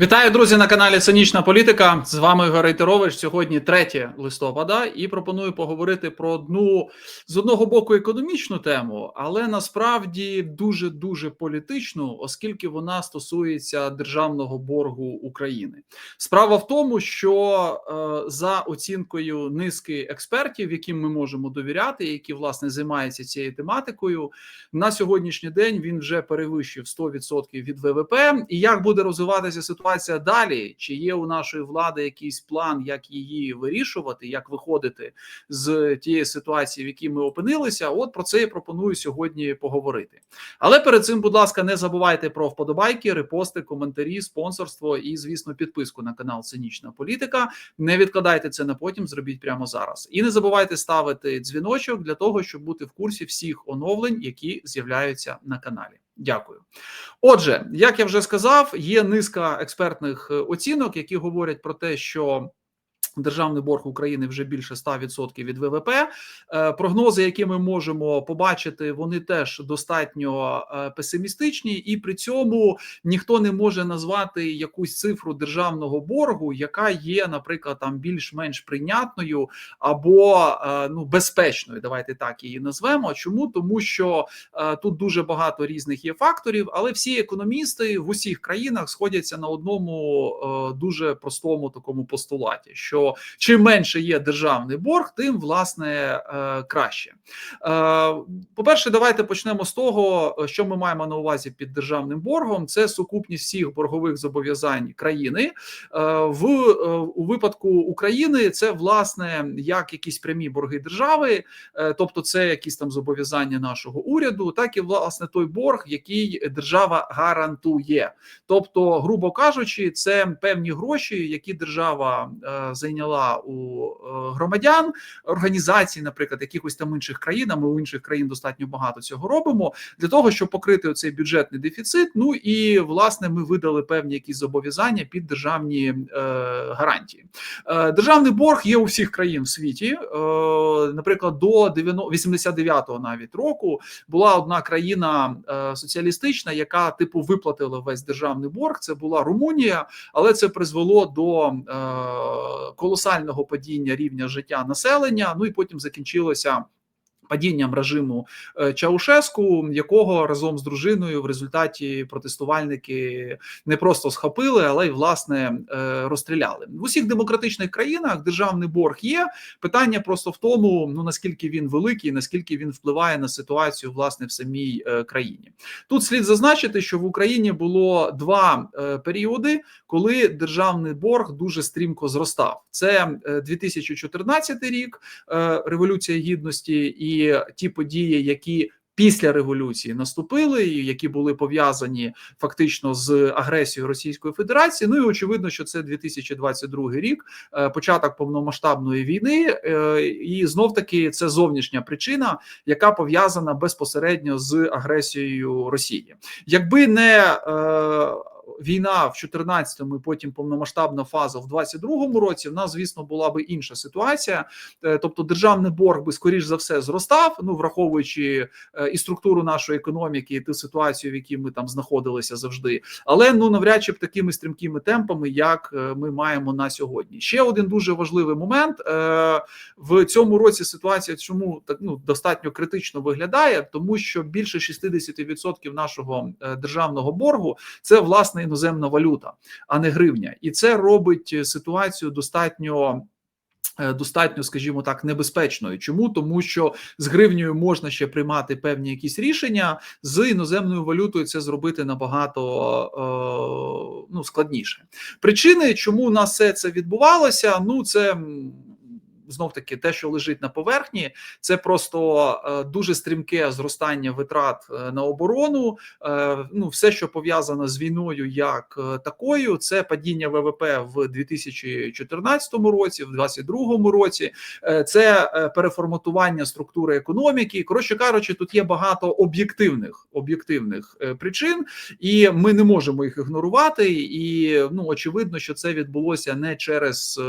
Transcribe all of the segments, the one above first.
Вітаю, друзі, на каналі Цинічна Політика. З вами Ігор Рейтерович. Сьогодні 3 листопада, і пропоную поговорити про одну з одного боку економічну тему, але насправді дуже дуже політичну, оскільки вона стосується державного боргу України. Справа в тому, що е, за оцінкою низки експертів, яким ми можемо довіряти, які власне займаються цією тематикою, на сьогоднішній день він вже перевищив 100% від ВВП. І як буде розвиватися ситуація? Далі? Чи є у нашої влади якийсь план, як її вирішувати, як виходити з тієї ситуації, в якій ми опинилися? От про це я пропоную сьогодні поговорити. Але перед цим, будь ласка, не забувайте про вподобайки, репости, коментарі, спонсорство і, звісно, підписку на канал Цинічна Політика. Не відкладайте це на потім, зробіть прямо зараз. І не забувайте ставити дзвіночок для того, щоб бути в курсі всіх оновлень, які з'являються на каналі. Дякую. Отже, як я вже сказав, є низка експертних е, оцінок, які говорять про те, що Державний борг України вже більше 100% від ВВП. Е, Прогнози, які ми можемо побачити, вони теж достатньо е, песимістичні, і при цьому ніхто не може назвати якусь цифру державного боргу, яка є, наприклад, там більш-менш прийнятною або е, ну безпечною. Давайте так її назвемо. Чому тому, що тут дуже багато різних є факторів, але всі економісти в усіх країнах сходяться на одному дуже простому такому постулаті. що чим менше є державний борг, тим власне е, краще. Е, По-перше, давайте почнемо з того, що ми маємо на увазі під державним боргом. Це сукупність всіх боргових зобов'язань країни. Е, В у випадку України це власне як якісь прямі борги держави, тобто це якісь там зобов'язання нашого уряду, так і власне той борг, який держава гарантує. Тобто, грубо кажучи, це певні гроші, які держава зайняла зайняла у громадян організацій, наприклад, якихось там інших країн. а Ми у інших країн достатньо багато цього робимо для того, щоб покрити оцей бюджетний дефіцит. Ну і власне ми видали певні якісь зобов'язання під державні е, гарантії. Е, Державний борг є у всіх країн в світі. Е, Наприклад, до 89-го навіть року була одна країна е, соціалістична, яка типу виплатила весь державний борг. Це була Румунія, але це призвело до е, колосального падіння рівня життя населення. Ну і потім закінчилося. Падінням режиму Чаушеску, якого разом з дружиною в результаті протестувальники не просто схопили, але й власне розстріляли в усіх демократичних країнах. Державний борг є питання просто в тому, ну наскільки він великий, наскільки він впливає на ситуацію власне в самій країні. Тут слід зазначити, що в Україні було два періоди, коли державний борг дуже стрімко зростав. Це 2014 рік, революція гідності і ті події, які Після революції наступили, які були пов'язані фактично з агресією Російської Федерації. Ну і очевидно, що це 2022 рік, початок повномасштабної війни, і знов таки це зовнішня причина, яка пов'язана безпосередньо з агресією Росії, якби не війна в 14-му і потім повномасштабна фаза в 22-му році, в нас, звісно, була би інша ситуація. Тобто, державний борг би скоріш за все зростав, ну враховуючи і структуру нашої економіки, і ту ситуацію, в якій ми там знаходилися завжди, але ну навряд чи б такими стрімкими темпами, як ми маємо на сьогодні. Ще один дуже важливий момент в цьому році. Ситуація чому так ну достатньо критично виглядає, тому що більше 60% нашого державного боргу це власне іноземна валюта, а не гривня, і це робить ситуацію достатньо. Достатньо, скажімо так, небезпечною. Чому тому, що з гривнею можна ще приймати певні якісь рішення з іноземною валютою це зробити набагато е, ну складніше. Причини, чому у нас все це відбувалося? Ну це знов таки те, що лежить на поверхні, це просто е, дуже стрімке зростання витрат е, на оборону. Е, ну, все, що пов'язано з війною, як такою, це падіння ВВП в 2014 році, в 2022 році, це переформатування структури економіки. Коротше кажучи, тут є багато об'єктивних об'єктивних причин, і ми не можемо їх ігнорувати. І ну очевидно, що це відбулося не через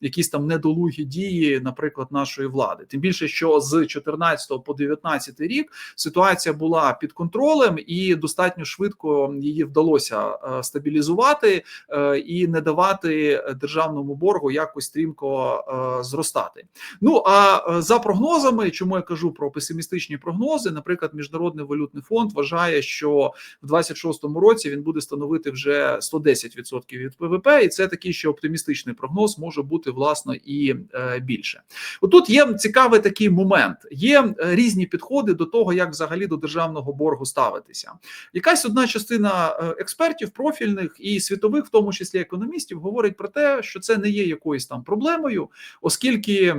якісь там недолугі дії дії, наприклад, нашої влади. Тим більше, що з 14 по 19 рік ситуація була під контролем, і достатньо швидко її вдалося е, стабілізувати е, і не давати державному боргу якось стрімко е, зростати. Ну а за прогнозами, чому я кажу про песимістичні прогнози, наприклад, міжнародний валютний фонд вважає, що в 26-му році він буде становити вже 110% від ВВП, і це такий ще оптимістичний прогноз може бути власно і більше. Отут є цікавий такий момент: є е, різні підходи до того, як взагалі до державного боргу ставитися. Якась одна частина е, експертів, профільних і світових, в тому числі економістів, говорить про те, що це не є якоюсь там проблемою, оскільки.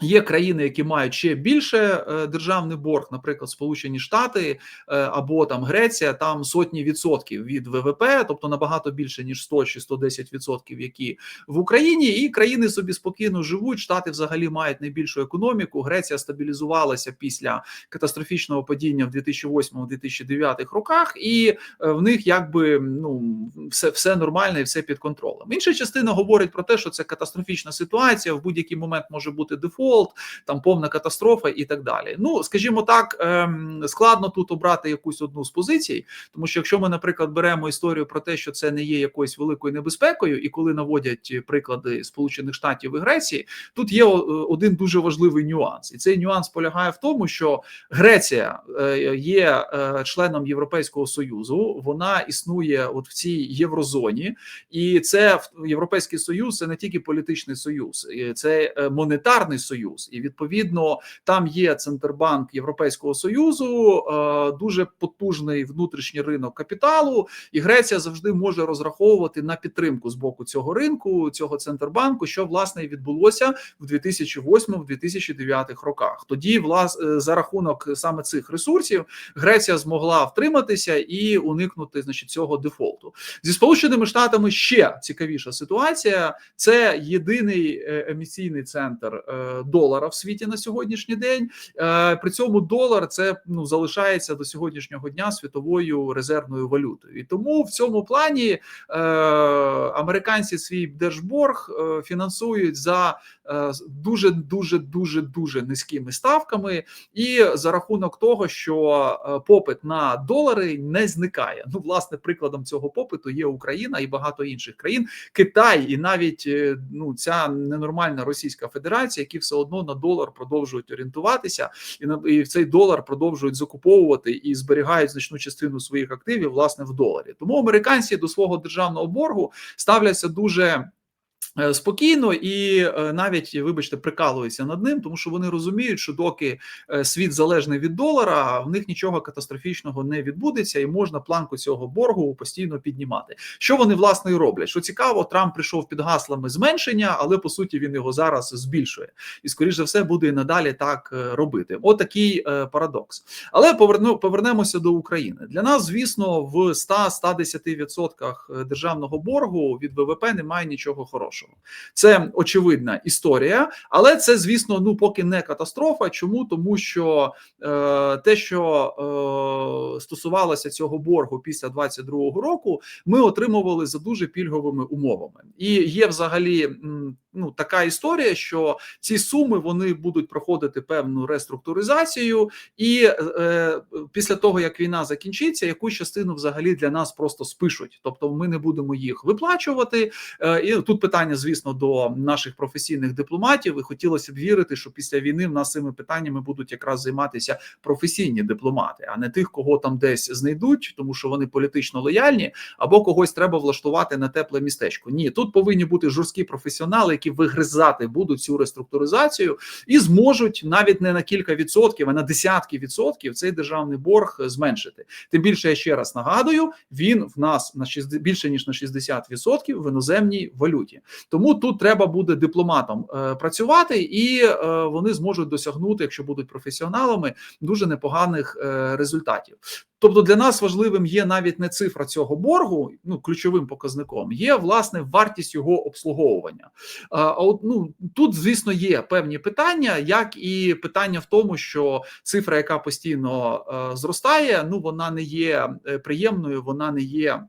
Є країни, які мають ще більше е, державний борг, наприклад, Сполучені Штати е, або там Греція, там сотні відсотків від ВВП, тобто набагато більше ніж 100 чи 110 відсотків, які в Україні, і країни собі спокійно живуть. Штати взагалі мають найбільшу економіку. Греція стабілізувалася після катастрофічного падіння в 2008-2009 роках, і е, в них якби ну все, все нормально і все під контролем. Інша частина говорить про те, що це катастрофічна ситуація. В будь-який момент може бути дефолт дефолт, там повна катастрофа і так далі. Ну скажімо так, ем, складно тут обрати якусь одну з позицій, тому що якщо ми, наприклад, беремо історію про те, що це не є якоюсь великою небезпекою, і коли наводять приклади Сполучених Штатів і Греції, тут є один дуже важливий нюанс, і цей нюанс полягає в тому, що Греція е, є е, членом Європейського союзу, вона існує от в цій єврозоні, і це Європейський Союз це не тільки політичний союз, це е, монетарний союз. Союз, і відповідно там є Центрбанк Європейського союзу, е, дуже потужний внутрішній ринок капіталу, і Греція завжди може розраховувати на підтримку з боку цього ринку, цього центрбанку, що власне і відбулося в 2008-2009 роках. Тоді, влас е, за рахунок саме цих ресурсів, Греція змогла втриматися і уникнути значить цього дефолту зі сполученими штатами. Ще цікавіша ситуація. Це єдиний е, емісійний центр долара в світі на сьогоднішній день. Е, при цьому долар це ну залишається до сьогоднішнього дня світовою резервною валютою, і тому в цьому плані е, американці свій держборг е, фінансують за дуже дуже дуже дуже низькими ставками, і за рахунок того, що попит на долари не зникає. Ну, власне, прикладом цього попиту є Україна і багато інших країн, Китай, і навіть ну ця ненормальна Російська Федерація, які все одно на долар продовжують орієнтуватися, і на і цей долар продовжують закуповувати і зберігають значну частину своїх активів власне в доларі. Тому американці до свого державного боргу ставляться дуже. Е, спокійно і е, навіть, вибачте, прикалуються над ним, тому що вони розуміють, що доки е, світ залежний від долара, в них нічого катастрофічного не відбудеться, і можна планку цього боргу постійно піднімати. Що вони власне і роблять? Що цікаво, Трамп прийшов під гаслами зменшення, але по суті він його зараз збільшує, і скоріш за все буде і надалі так робити. Отакий парадокс. Але поверну повернемося до України. Для нас, звісно, в 100-110% державного боргу від ВВП немає нічого хорошого іншого. Це очевидна історія, але це, звісно, ну поки не катастрофа. Чому тому, що е, те, що е, стосувалося цього боргу після 22-го року, ми отримували за дуже пільговими умовами, і є взагалі ну така історія, що ці суми вони будуть проходити певну реструктуризацію, і е, після того як війна закінчиться, якусь частину взагалі для нас просто спишуть, тобто ми не будемо їх виплачувати. Е, і тут питання, звісно, до наших професійних дипломатів. І хотілося б вірити, що після війни в нас цими питаннями будуть якраз займатися професійні дипломати, а не тих, кого там десь знайдуть, тому що вони політично лояльні, або когось треба влаштувати на тепле містечко. Ні, тут повинні бути жорсткі професіонали які вигризати будуть цю реструктуризацію і зможуть навіть не на кілька відсотків, а на десятки відсотків цей державний борг зменшити. Тим більше я ще раз нагадую, він в нас на 60, більше ніж на 60% в іноземній валюті. Тому тут треба буде дипломатом е, працювати, і е, вони зможуть досягнути, якщо будуть професіоналами, дуже непоганих е, результатів. Тобто для нас важливим є навіть не цифра цього боргу, ну ключовим показником, є власне вартість його обслуговування. А от ну тут, звісно, є певні питання, як і питання в тому, що цифра, яка постійно зростає, ну вона не є приємною, вона не є.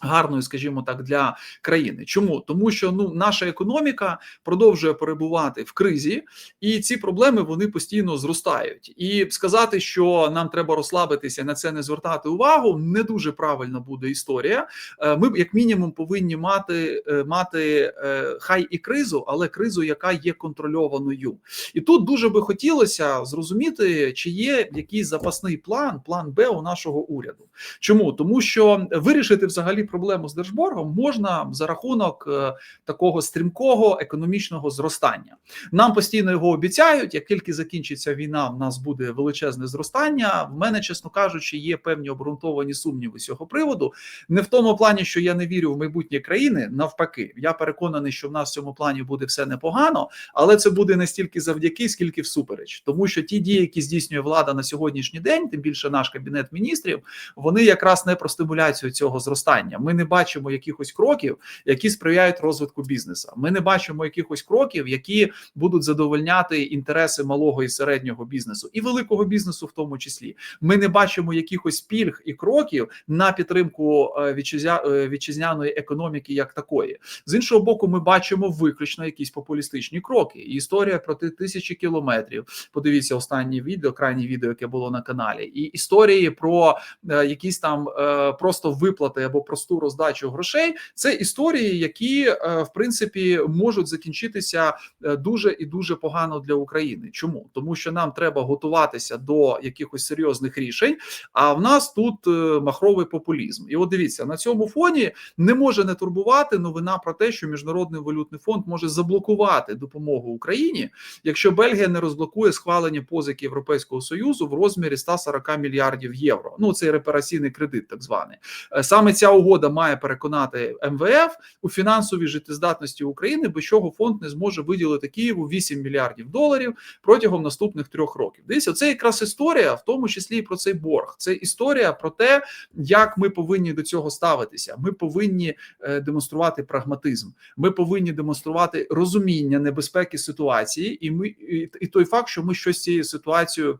Гарною, скажімо так, для країни. Чому тому, що ну наша економіка продовжує перебувати в кризі, і ці проблеми вони постійно зростають. І сказати, що нам треба розслабитися на це не звертати увагу, не дуже правильна буде історія. Е, Ми як мінімум повинні мати е, мати е, хай і кризу, але кризу, яка є контрольованою. І тут дуже би хотілося зрозуміти, чи є якийсь запасний план, план Б у нашого уряду. Чому тому, що вирішити взагалі проблему з держборгом можна за рахунок е, такого стрімкого економічного зростання. Нам постійно його обіцяють. Як тільки закінчиться війна, в нас буде величезне зростання. В мене, чесно кажучи, є певні обґрунтовані сумніви з цього приводу. Не в тому плані, що я не вірю в майбутнє країни. Навпаки, я переконаний, що в нас в цьому плані буде все непогано, але це буде не стільки завдяки, скільки всупереч, тому що ті дії, які здійснює влада на сьогоднішній день, тим більше наш кабінет міністрів, вони якраз не про стимуляцію цього зростання. Ми не бачимо якихось кроків, які сприяють розвитку бізнесу. Ми не бачимо якихось кроків, які будуть задовольняти інтереси малого і середнього бізнесу і великого бізнесу, в тому числі. Ми не бачимо якихось пільг і кроків на підтримку е, е, вітчизняної економіки, як такої. З іншого боку, ми бачимо виключно якісь популістичні кроки. І історія про тисячі кілометрів. Подивіться останнє відео, крайнє відео, яке було на каналі, і історії про е, якісь там просто виплати або просту роздачу грошей. Це історії, які е, в принципі можуть закінчитися е, дуже і дуже погано для України. Чому тому, що нам треба готуватися до якихось серйозних рішень, а в нас тут е, махровий популізм. І от дивіться на цьому фоні не може не турбувати новина про те, що міжнародний валютний фонд може заблокувати допомогу Україні, якщо Бельгія не розблокує схвалення позики Європейського союзу в розмірі 140 мільярдів євро. Ну цей репараційний кредит, так званий. Саме ця угода має переконати МВФ у фінансовій життєздатності України, без чого фонд не зможе виділити Києву 8 мільярдів доларів протягом наступних трьох років. Дивіться, це якраз історія, в тому числі і про цей борг. Це історія про те, як ми повинні до цього ставитися. Ми повинні е, демонструвати прагматизм. Ми повинні демонструвати розуміння небезпеки ситуації, і ми і, і той факт, що ми щось цією ситуацією.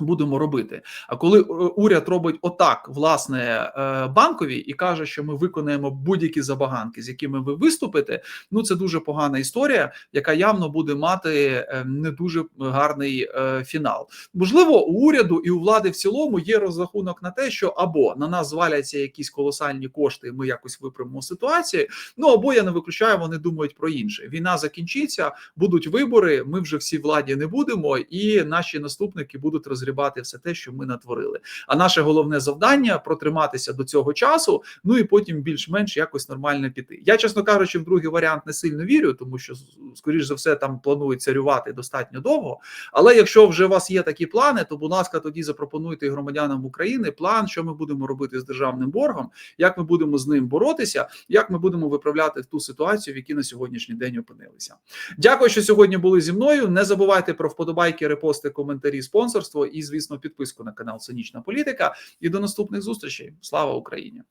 Будемо робити. А коли е, уряд робить отак, власне, е, банкові і каже, що ми виконаємо будь-які забаганки, з якими ви виступите, ну це дуже погана історія, яка явно буде мати е, не дуже гарний фінал. Можливо, у уряду і у влади в цілому є розрахунок на те, що або на нас зваляться якісь колосальні кошти, і ми якось виправимо ситуацію. Ну або я не виключаю, вони думають про інше. Війна закінчиться, будуть вибори. Ми вже всі владі не будемо, і наші наступники будуть розгрібати все те, що ми натворили. А наше головне завдання протриматися до цього часу. Ну і потім більш-менш якось нормально піти. Я, чесно кажучи, в другий варіант не сильно вірю, тому що скоріш за все там планують царювати достатньо довго. Але якщо вже у вас є такі плани, то будь ласка, тоді запропонуйте громадянам України план, що ми будемо робити з державним боргом, як ми будемо з ним боротися, як ми будемо виправляти ту ситуацію, в якій на сьогоднішній день опинилися. Дякую, що сьогодні були зі мною. Не забувайте про вподобайки, репости, коментарі, спонсорство і, звісно, підписку на канал Цинічна Політика. І до наступних зустрічей. Слава Україні!